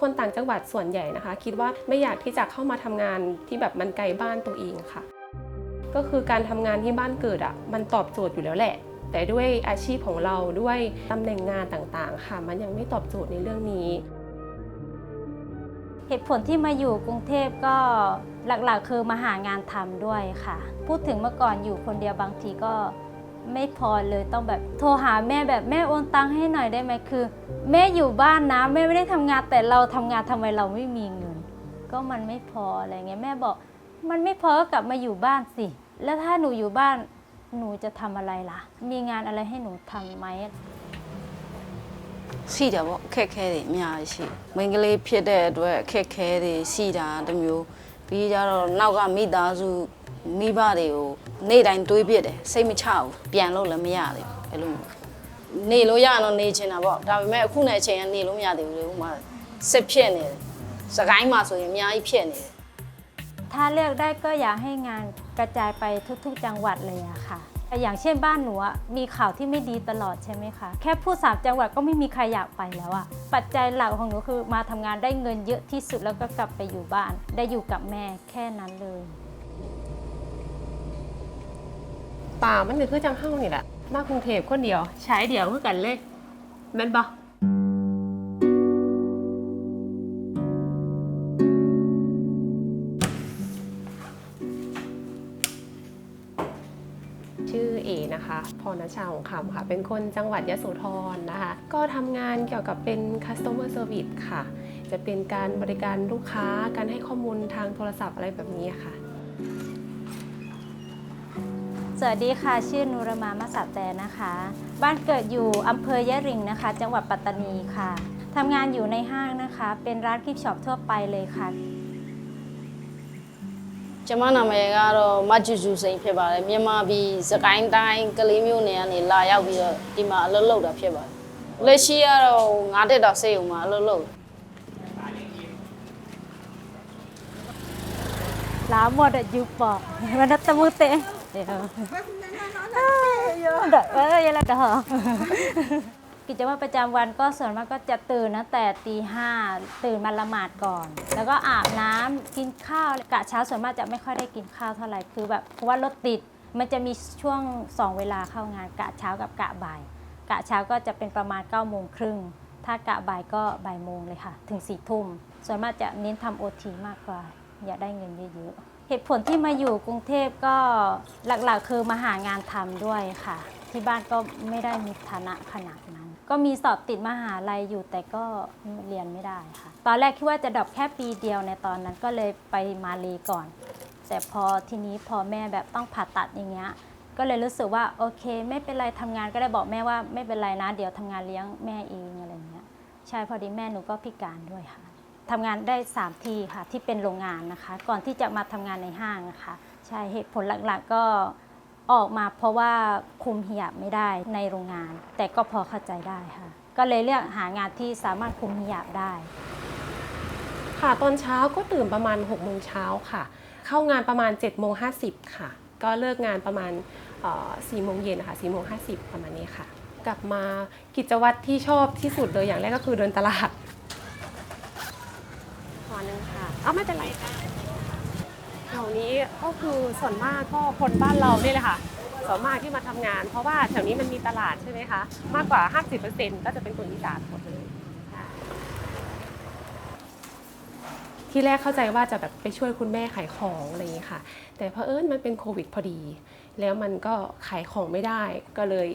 คนต่างจังหวัดส่วนใหญ่นะคะ คิดว่าไม่อยากที่จะเข้ามาทำงานที่แบบมันไกลบ้านตัวเองค่ะ ก็คือการทำงานที่บ้านเกิดอะมันตอบโจทย์อยู่แล้วแหละ แต่ด้วยอาชีพของเราด้วยตำแหน่งงานต่างๆ ค่ะ มันยังไม่ตอบโจทย์ในเรื่องนี้เหตุผลที่มาอยู่กรุงเทพก็หลักๆ คือมาหางานทำด้วยค่ะ พูดถึงเมื่อก่อนอยู่คนเดียวบางทีก็ ไม่พอเลยต้องแบบโทรหาแม่แบบแม่โอนตังค์ให้หน่อยได้ไหมคือ แม่อยู่บ้านนะแม่ไม่ได้ทำงานแต่เราทำงานทำไมเราไม่มีเงิน ก็มันไม่พออะไรเงี้ยแม่บอก มันไม่พอก็กลับมาอยู่บ้านสิ แล้วถ้าหนูอยู่บ้านหนูจะทำอะไรล่ะ มีงานอะไรให้หนูทำไหม ရှိတယ်ပေါ့အခက်အခဲတွေအများကြီးရှိတယ်မိန်းကလေးဖြစ်တဲ့အတွက်အခက်အခဲတွေရှိတာတစ်မျိုးပြီးကြတော့နောက်ကမိသားစု မိဘတွေကိုနေ့တိုင်းတွေးပြစ်တယ်စိတ်မချဘူးပြန်လို့လည်းမရသေးဘူးအဲ့လိုမျိုးနေလို့ရရင်တော့နေချင်တာပေါ့ဒါပေမဲ့အခုနဲ့အချိန်ကနေလို့မရသေးဘူးလေဥပမာစစ်ဖြစ်နေတယ်စကိုင်းမှာဆိုရင်အများကြီးဖြစ်နေတယ် ถ้าเลือกได้ก็อยากให้งานกระจายไปทุกๆ จังหวัดเลยอะค่ะ อย่างเช่นบ้านหนูอะมีข่าวที่ไม่ดีตลอดใช่ไหมคะ แค่พูดสามจังหวัดก็ไม่มีใครอยากไปแล้วอะปัจจัยหลักของหนูคือมาทำงานได้เงินเยอะที่สุดแล้วก็กลับไปอยู่บ้าน ได้อยู่กับแม่แค่นั้นเลย ป่ามันก็คือจังเฮ้านี่แหละมากรุงเทพคนเดียว ใช้เดียวคือกันเลยแม่นปะชื่อเอนะคะพรณชาของคำค่ะ เป็นคนจังหวัดยะโสธรนะคะ ก็ทำงานเกี่ยวกับเป็น customer service ค่ะ จะเป็นการบริการลูกค้า การให้ข้อมูลทางโทรศัพท์อะไรแบบนี้ค่ะ สวัสดีค่ะ ชื่อนุรมามาสาแตนะคะ บ้านเกิดอยู่อำเภอยะริงนะคะ จังหวัดปัตตานีค่ะทำงานอยู่ในห้างนะคะ เป็นร้านกิฟช็อปทั่วไปเลยค่ะ ကျမနာမည်ကတော့မဂျူဂျူစိန်ဖြစ်ပါတယ်မြန်မာပြည်စကိုင်းတိုင်းကလေးမျိုးနယ်ကနေလာရောက်ပြီးတော့ဒီမှာအလုပ်လုပ်တာဖြစ်ပါတယ်လက်ရှိကတော့9တက်တော့စေုံမှာအလုပ်လုပ်တယ် ลาหมดอะยูปอกมันตะมุเตะ เดี๋ยวเออยังละดอกิจวัตรประจำวันก็ส่วนมากก็จะตื่นตั้งแต่ตีห้าตื่นมาละหมาดก่อน แล้วก็อาบน้ำกินข้าวกะเช้าส่วนมากจะไม่ค่อยได้กินข้าวเท่าไหร่คือแบบเพราะว่ารถติดมันจะมีช่วงสองเวลาเข้างานกะเช้ากับกะบ่าย กะเช้าก็จะเป็นประมาณ9ก้าโมงครึ่งถ้ากะบ่ายก็บ่ายโมงเลยค่ะ ถึง4ี่ทุ่มส่วนมากจะเน้นทำโอทีมากกว่า อยากได้เงินเยอะๆ เหตุผลที่มาอยู่กรุงเทพก็หลักๆ คือมาหางานทำด้วยค่ะ ที่บ้านก็ไม่ได้มีฐานะขนาดนั้น ก็มีสอบติดมหาลัยอยู่แต่ก็เรียนไม่ได้ค่ะ ตอนแรกคิดว่าจะดรอปแค่ปีเดียวในตอนนั้นก็เลยไปมาเลก่อน แต่พอทีนี้พอแม่แบบต้องผ่าตัดอย่างเงี้ยก็เลยรู้สึกว่าโอเค ไม่เป็นไรทำงานก็ได้บอกแม่ว่าไม่เป็นไรนะ เดี๋ยวทำงานเลี้ยงแม่เองอะไรเงี้ยใช่พอดีแม่หนูก็พิการด้วยค่ะ ทำงานได้ 3 ที่ค่ะที่เป็นโรงงานนะคะ ก่อนที่จะมาทำงานในห้างนะคะใช่เหตุผลหลักๆก็ออกมาเพราะว่าคุมเหิยบไม่ได้ในโรงงาน แต่ก็พอเข้าใจได้ค่ะ ก็เลยเลือกหางานที่สามารถคุมเหิยบได้ ค่ะตอนเช้าก็ตื่นประมาณ6โมงเช้าค่ะ เข้างานประมาณ7จ็ดโมงห้ค่ะ ก็เลิกงานประมาณสี่โมงเย็นค่ะสี่โมงห้ประมาณนี้ค่ะ กลับมากิจวัตรที่ชอบที่สุดเลยอย่างแรกก็คือเดินตลาด ขอนึงค่ะ เอาไม่เป็นไรแถวนี้ก็คือส่วนมากก็คนบ้านเราเนี่ยแหละค่ะส่วนมากที่มาทำงาน เพราะว่าแถวนี้มันมีตลาดใช่ไหมคะมากกว่า 50%ก็จะเป็นคนอีสานหมดเลยที่แรกเข้าใจว่าจะแบบไปช่วยคุณแม่ขายของอะไรอย่างนี้ค่ะ แต่เพอเอิญมันเป็นโควิดพอดี แล้วมันก็ขายของไม่ได้ ก็เลย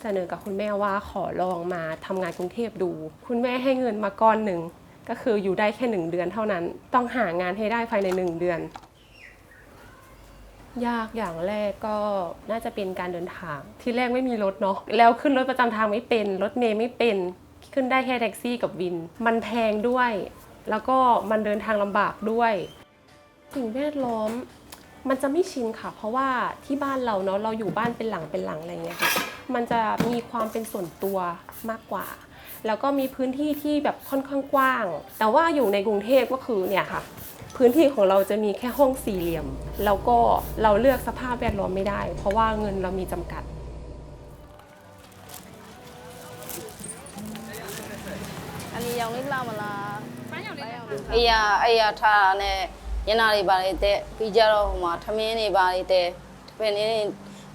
เสนอกับคุณแม่ว่าขอลองมาทำงานกรุงเทพดู คุณแม่ให้เงินมาก้อนหนึ่ง ก็คืออยู่ได้แค่หนึ่งเดือนเท่านั้น ต้องหางานให้ได้ภายในหนึ่งเดือน ยากอย่างแรกก็น่าจะเป็นการเดินทาง ที่แรกไม่มีรถเนาะแล้วขึ้นรถประจำทางไม่เป็น รถเมย์ไม่เป็น ขึ้นได้แค่แท็กซี่กับวิน มันแพงด้วย แล้วก็มันเดินทางลำบากด้วยสิ่งแวดล้อมมันจะไม่ชินค่ะ เพราะว่าที่บ้านเราเนาะเราอยู่บ้านเป็นหลังเป็นหลังอะไรเงี้ยค่ะมันจะมีความเป็นส่วนตัวมากกว่า แล้วก็มีพื้นที่ที่แบบค่อนข้างกว้าง แต่ว่าอยู่ในกรุงเทพก็คือเนี่ยค่ะ พื้นที่ของเราจะมีแค่ห้องสี่เหลี่ยม แล้วก็เราเลือกสภาพแวดล้อมไม่ได้ เพราะว่าเงินเรามีจำกัด အနီရောင်လေးလာမလား ပန်းရောင် အေးရအေးရထားတာနဲ့ညနာတွေပါလေတဲ့ပြီးကြတော့ဟိုမှာထမင်းတွေပါလေတဲ့ပင်နေ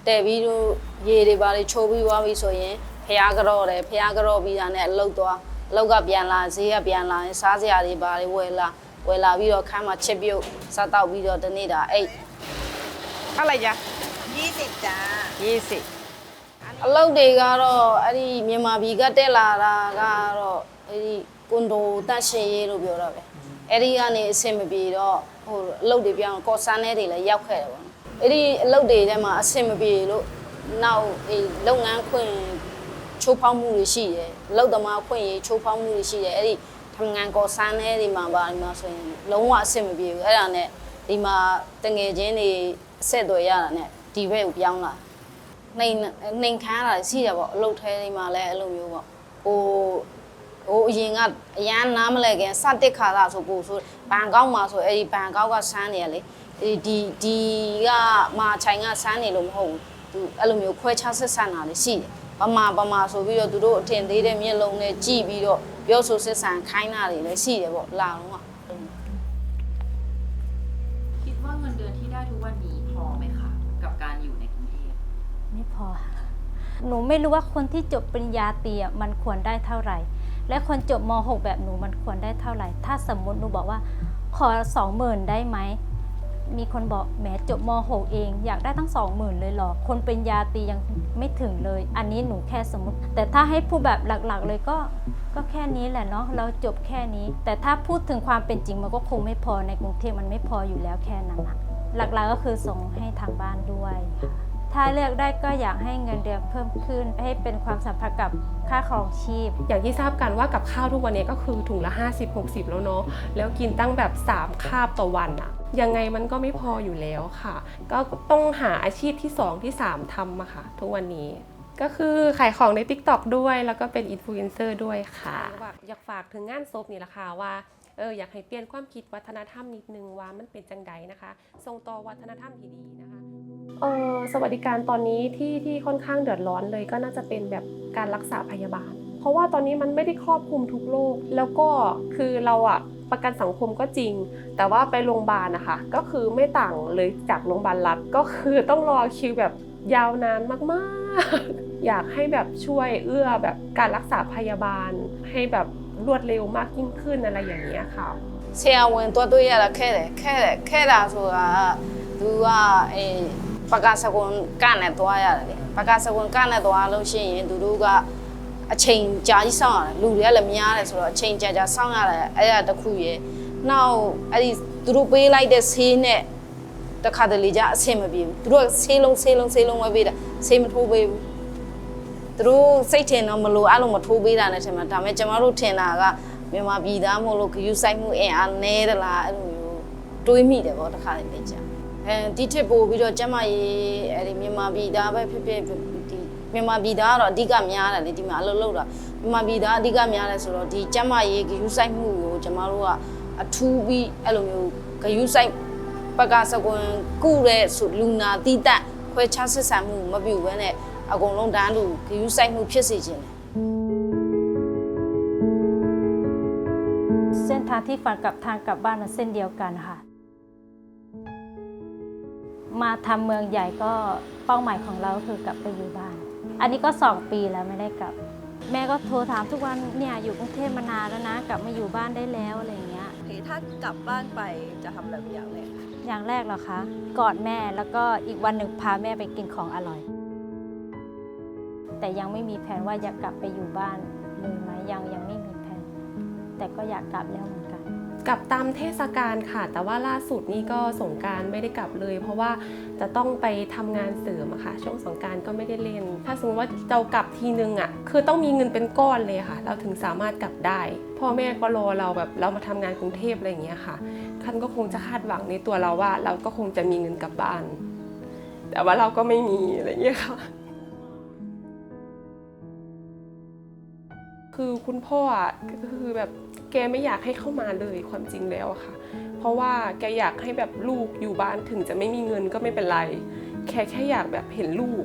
တဲ့ပြီးတော့ရေတွေပါလေချိုးပြီးသွားပြီဆိုရင် ဖျားကြော့တယ်ဖျားကြော့ပြီးတာနဲ့အလုတ်သွားအလုတ်ကပြန်လာဈေးကပြန်လာရင်စားစရာတွေပါလေဝယ်လာဝယ်လာပြီးတော့ခန်းမှာချစ်ပြုတ်စားတော့ပြီးတော့တနေ့တာအိတ်ခက်လိုက်ကြ20တာရေးစိအလုတ်တွေကတော့အဲ့ဒီမြန်မာပြည်ကတက်လာတာကတော့အဲ့ဒီကွန်ဒိုတန့်ရှင်ရေးလို့ပြောတော့ပဲအဲ့ဒီကနေအဆင်မပြေတော့ဟိုအလုတ်တွေပြောင်းကော့ဆန်းထဲတွေလည်းရောက်ခဲ့တယ်ပေါ့နော်အဲ့ဒီအလုတ်တွေထဲမှာအဆင်မပြေလို့နောက်အေးလုပ်ငန်းခွင့် ချိုးဖောက်မှုတွေရှိတယ်အလုပ်သမားခွင့်ရချိုးဖောက်မှုတွေရှိတယ်အဲ့ဒီထမငန်ကော်ဆန်းတဲ့ဒီမှာပါဒီမှာဆိုရင်လုံးဝအဆင်မပြေဘူးအဲ့ဒါနဲ့ဒီမှာတငယ်ချင်းတွေအဆက်သွယ်ရတာနဲ့ဒီဘက်ကိုပြောင်းလာနှိမ်နှိမ်ခမ်းလာရှိတယ်ပေါ့အလုပ်ထဲဒီမှာလည်းအဲ့လိုမျိုးပေါ့ဟိုဟိုအရင်ကအရန်နားမလဲခင်စတစ်ခါလာဆိုကိုဆိုဘန်ကောက်မှာဆိုအဲ့ဒီဘန်ကောက်ကဆန်းနေရလေဒီဒီကမာချိုင်ကဆန်းနေလို့မဟုတ်ဘူးသူအဲ့လိုမျိုးခွဲခြားဆက်ဆံတာလည်းရှိတယ် ပမာပမာဆိုပြီးတော့သူတို့အထင်သေးတဲ့မျက်လုံးနဲ့ကြည့်ပြီးတော့ပြောဆိုဆက်ဆံခိုင်းတာတွေလည်းရှိတယ်ပေါ့လာတော့က คิดว่าเงินเดือนที่ได้ทุกวันนี้พอไหมคะ กับการอยู่ในกรุงเทพ ไม่พอ หนูไม่รู้ว่าคนที่จบปริญญาตรีอะมันควรได้เท่าไหร่ และคนจบม .6 แบบหนูมันควรได้เท่าไหร่ ถ้าสมมติหนูบอกว่า ขอสองหมื่นได้ไหม มีคนบอกแหมจบม .6 เอง อยากได้ทั้งสองหมื่นเลยเหรอ คนเป็นยาตียังไม่ถึงเลย อันนี้หนูแค่สมมติ แต่ถ้าให้พูดแบบหลักๆ เลยก็ก็แค่นี้แหละเนาะเราจบแค่นี้ แต่ถ้าพูดถึงความเป็นจริงมันก็คงไม่พอในกรุงเทพมันไม่พออยู่แล้วแค่นั้นอะหลักๆก็คือส่งให้ทางบ้านด้วยค่ะ ถ้าเลือกได้ก็อยากให้เงินเดือนเพิ่มขึ้น ให้เป็นความสัมพันธ์กับค่าครองชีพ อย่างที่ทราบกันว่ากับข้าวทุกวันนี้ก็คือถุงละ 50-60 แล้วเนาะแล้วกินตั้งแบบ 3 คาบต่อวันอะยังไงมันก็ไม่พออยู่แล้วค่ะ ก็ต้องหาอาชีพที่ 2 ที่ 3ทำอะค่ะ ทุกวันนี้ก็คือขายของใน TikTok ด้วยแล้วก็เป็นอินฟลูเอนเซอร์ด้วยค่ะ อยากฝากถึงงานศพนี่แหละค่ะว่าเอออยากให้เปลี่ยนความคิดวัฒนธรรมนิดนึงว่ามันเป็นจังใดนะคะส่งต่อวัฒนธรรมที่ดีนะคะเออสวัสดิการตอนนี้ที่ที่ค่อนข้างเดือดร้อนเลยก็น่าจะเป็นแบบการรักษาพยาบาล เพราะว่าตอนนี้มันไม่ได้ครอบคลุมทุกโรคแล้วก็คือเราอะประกันสังคมก็จริง แต่ว่าไปโรงพยาบาลนะคะก็คือไม่ต่างเลยจากโรงพยาบาลรัฐก็คือต้องรอคิวแบบยาวนานมากๆ อยากให้แบบช่วยเอื้อแบบการรักษาพยาบาล ให้แบบรวดเร็วมากยิ่งขึ้นอะไรอย่างเงี้ยค่ะ ဆရာဝန်တွားတွေ့ရတာခဲတယ်ခဲတယ်ခဲတာဆိုတာသူကအေး ပကစကွန်ကနဲ့တွားရတယ်လေပကစကွန်ကနဲ့တွားလို့ရှိရင်သူတို့ကအချိန်ကြာကြီးစောင့်ရတယ်လူတွေကလည်းများတယ်ဆိုတော့အချိန်ကြာကြာစောင့်ရတယ်အဲ့ဒါတစ်ခုရယ်နောက်အဲ့ဒီသူတို့ပေးလိုက်တဲ့ဆေးနဲ့တခါတလေကြာအဆင်မပြေဘူးသူတို့ကဆေးလုံးဆေးလုံးဆေးလုံးပဲပေးတာဆေးမထိုးပေးဘူးသူတို့စိတ်ထင်တော့မလို့အဲ့လိုမထိုးပေးတာနဲ့ထင်မှာဒါပေမဲ့ကျမတို့ထင်တာကမြန်မာပြည်သားမို့လို့ဂယူဆိုင်မှုအင်အားနည်းသလားအဲ့လိုမျိုးတွေးမိတယ်ပေါ့တစ်ခါလေးပဲကြာ အဲဒီထစ်ပို့ပြီးတော့ကျမရေးအဲ့ဒီမြန်မာပြည်သားပဲဖြစ်ဖြစ်ဒီမြန်မာပြည်သားကတော့အဓိကများတယ်လေဒီမှာအလုပ်လုပ်တာမြန်မာပြည်သားအဓိကများတယ်ဆိုတော့ဒီကျမရေးဂယူဆိုင်မှုကိုကျမတို့ကအထူးပြီးအဲ့လိုမျိုးဂယူဆိုင်ပကစကွန်ကုတဲ့ဆိုလူနာတိတက်ခွဲခြားဆက်ဆံမှုမပြုဘဲနဲ့အကုန်လုံးတန်းတူဂယူဆိုင်မှုဖြစ်စေခြင်းတယ် เส้นทางที่ฝันกับทางกลับบ้านมันเส้นเดียวกันค่ะ มาทำเมืองใหญ่ก็เป้าหมายของเราก็คือกลับไปอยู่บ้าน อันนี้ก็สองปีแล้วไม่ได้กลับ แม่ก็โทรถามทุกวันเนี่ยอยู่กรุงเทพมานานแล้วนะ กลับมาอยู่บ้านได้แล้วอะไรอย่างเงี้ยโอเคถ้ากลับบ้านไปจะทำแบบอย่างไรคะอย่างแรกเหรอคะกอดแม่แล้วก็อีกวันหนึ่งพาแม่ไปกินของอร่อย แต่ยังไม่มีแผนว่าอยากกลับไปอยู่บ้านเลยไหมยังยังไม่มีแผนแต่ก็อยากกลับแล้วเหมือนกัน กลับตามเทศกาลค่ะ แต่ว่าล่าสุดนี่ก็สงการไม่ได้กลับเลย เพราะว่าจะต้องไปทำงานเสริมอะค่ะ ช่วงสงการก็ไม่ได้เล่น ถ้าสมมติว่าเรากลับทีนึงอะคือต้องมีเงินเป็นก้อนเลยค่ะ เราถึงสามารถกลับได้ พ่อแม่ก็รอเราแบบเรามาทำงานกรุงเทพอะไรอย่างเงี้ยค่ะท่านก็คงจะคาดหวังในตัวเราว่า เราก็คงจะมีเงินกลับบ้าน แต่ว่าเราก็ไม่มีอะไรอย่างเงี้ยค่ะ คือคุณพ่ออะก็คือแบบแกไม่อยากให้เข้ามาเลยความจริงแล้วอะค่ะ เพราะว่าแกอยากให้แบบลูกอยู่บ้านถึงจะไม่มีเงินก็ไม่เป็นไร แค่แค่อยากแบบเห็นลูก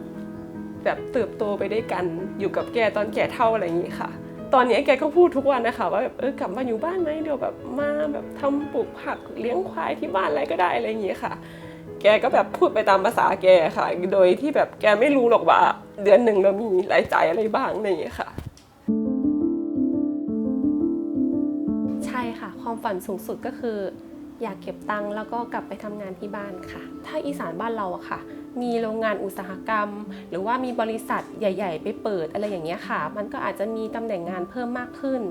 แบบเติบโตไปด้วยกันอยู่กับแกตอนแก่เท่าอะไรอย่างนี้ค่ะ ตอนนี้แกก็พูดทุกวันนะคะว่าแบบเออกลับมาอยู่บ้านไหมเดี๋ยวแบบมาแบบทำปลูกผักเลี้ยงควายที่บ้านอะไรก็ได้อะไรอย่างเงี้ค่ะแกก็แบบพูดไปตามภาษาแกค่ะ โดยที่แบบแกไม่รู้หรอกว่า เดือนหนึ่งเรามีรายจ่ายอะไรบ้างอะไรอย่างเงี้ยค่ะ ความฝันสูงสุดก็คือ อยากเก็บตังค์แล้วก็กลับไปทำงานที่บ้านค่ะ ถ้าอีสานบ้านเราอะค่ะ มีโรงงานอุตสาหกรรม หรือว่ามีบริษัทใหญ่ ๆ ไปเปิดอะไรอย่างเงี้ยค่ะ มันก็อาจจะมีตำแหน่งงานเพิ่มมากขึ้น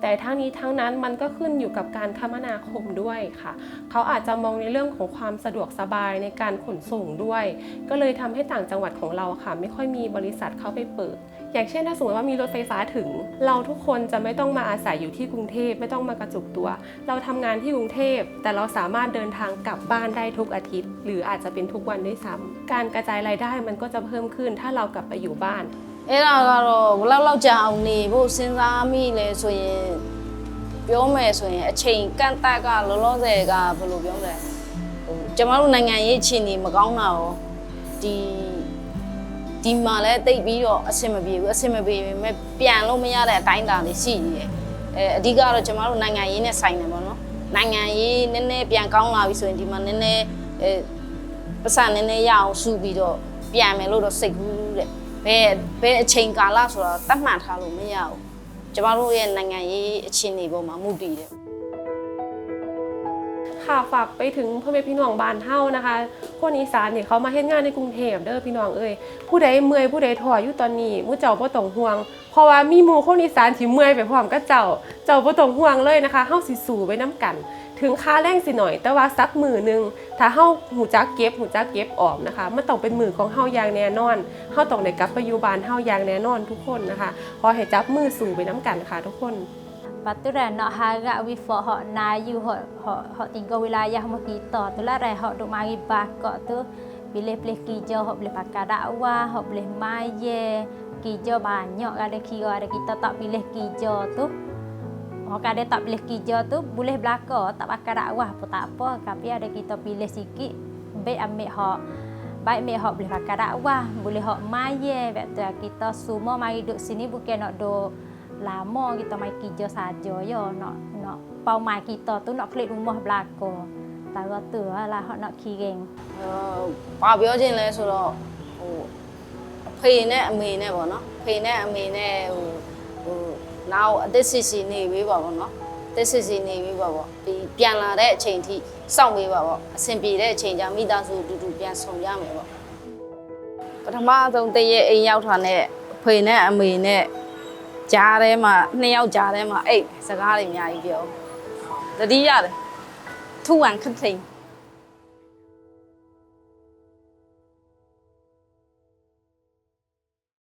แต่ทั้งนี้ทั้งนั้นมันก็ขึ้นอยู่กับการคมนาคมด้วยค่ะ เขาอาจจะมองในเรื่องของความสะดวกสบายในการขนส่งด้วย ก็เลยทำให้ต่างจังหวัดของเราค่ะ ไม่ค่อยมีบริษัทเข้าไปเปิด อย่างเช่นถ้าสมมติว่ามีรถไฟฟ้าถึง เราทุกคนจะไม่ต้องมาอาศัยอยู่ที่กรุงเทพไม่ต้องมากระจุกตัว เราทำงานที่กรุงเทพ แต่เราสามารถเดินทางกลับบ้านได้ทุกอาทิตย์ หรืออาจจะเป็นทุกวันด้วยซ้ำการกระจายรายได้มันก็จะเพิ่มขึ้น ถ้าเรากลับไปอยู่บ้าน အဲ့ဒါကတော့ဘယ်လောက်လောက်ကြာအောင်နေဖို့စဉ်းစားမိလဲဆိုရင်ပြောမယ်ဆိုရင်အချိန်ကန့်တက်ကလောလောဆယ်ကဘယ်လိုပြောမလဲဟိုကျမတို့နိုင်ငံရေးအခြေအနေမကောင်းတာရောဒီ ဒီမှာလည်းတိတ်ပြီးတော့အဆင်မပြေဘူးအဆင်မပြေပေမဲ့ပြန်လို့မရတဲ့အတိုင်းအတာလေးရှိနေတယ်အဲအဓိကတော့ကျမတို့နိုင်ငံရေးနဲ့ဆိုင်တယ်ပေါ့နော်နိုင်ငံရေးနည်းနည်းပြန်ကောင်းလာပြီဆိုရင်ဒီမှာနည်းနည်းအဲပတ်စံနည်းနည်းရအောင်စုပြီးတော့ပြန်မယ်လို့တော့စိတ်ကူးတဲ့ဘယ်ဘယ်အချိန်ကာလဆိုတာတတ်မှတ်ထားလို့မရဘူးကျမတို့ရဲ့နိုင်ငံရေးအခြေအနေပေါ်မှာမူတည်တယ် ค่ะฝากไปถึงพ่อแม่พี่น้องบ้านเฮานะคะ คนอีสานเนี่ยเขามาเฮ็ดงานในกรุงเทพเด้อพี่น้องเอ้ยผู้ใดเมื่อยผู้ใดถออยู่ตอนนี้มู่เจ้าบ่ต้องห่วง เพราะว่ามีหมู่คนอีสานที่เมื่อยไปพร้อมกับเจ้า เจ้าบ่ต้องห่วงเลยนะคะเฮาสิสู้ไปนํกัน ถึงค่าแรงสิหน่อย แต่ว่าสักมือหนึงถ้าเฮาหูจักเก็บหูจักเก็บออมนะคะมันต้องเป็นมือของเฮาอย่างแน่นอนเฮาต้องได้กลับไปอยู่บ้านเฮาอย่างแน่นอนทุกคนนะคะขอให้จับมือสู้ไปนํกันค่ะทุกคน Lepas tu dah nak harap wifak hak nayu hak hak hak tinggal wilayah mak kita tu lah dah hak duk mari bakak tu. Boleh boleh kerja hak boleh pakai dakwah hak boleh maye. Kerja banyak ada kira ada kita tak pilih kerja tu. Hak ada tak pilih kerja tu boleh belaka. Tak pakai dakwah pun tak apa. Tapi ada kita pilih sikit baik ambil hak baik ambil hak boleh pakai dakwah boleh hak maye. Lepas tu kita semua mari duduk sini bukan nak duduk lama kita mai kerja saja ya nak nak pau mai kita tu nak klik rumah belako. Tak tu lah hok nak kiring. ဘာပြောချင်လဲဆိုတော့ဟိုအဖေနဲ့အမေနဲ့ပေါ့နော်အဖေနဲ့အမေနဲ့ဟိုဟိုနောက်အသက်စစ်စီနေပေးပါပေါ့နော်အသက်စစ်စီနေပေးပါပေါ့ဒီပြန်လာတဲ့အချိန်ထိစောင့်ပေးပါပေါ့အဆင်ပြေတဲ့အချိန်ကျမိသားစုအတူတူပြန်ဆုံရမယ်ပေါ့ပထမဆုံးတည့်ရဲ့အိမ်ရောက်တာနဲ့အဖေနဲ့အမေနဲ့ ကြားထဲမှာနှစ်ယောက်ကြားထဲမှာအိတ်စကားတွေအများကြီးပြောတတိရတယ်ထူဝမ်ခတ်ထိန်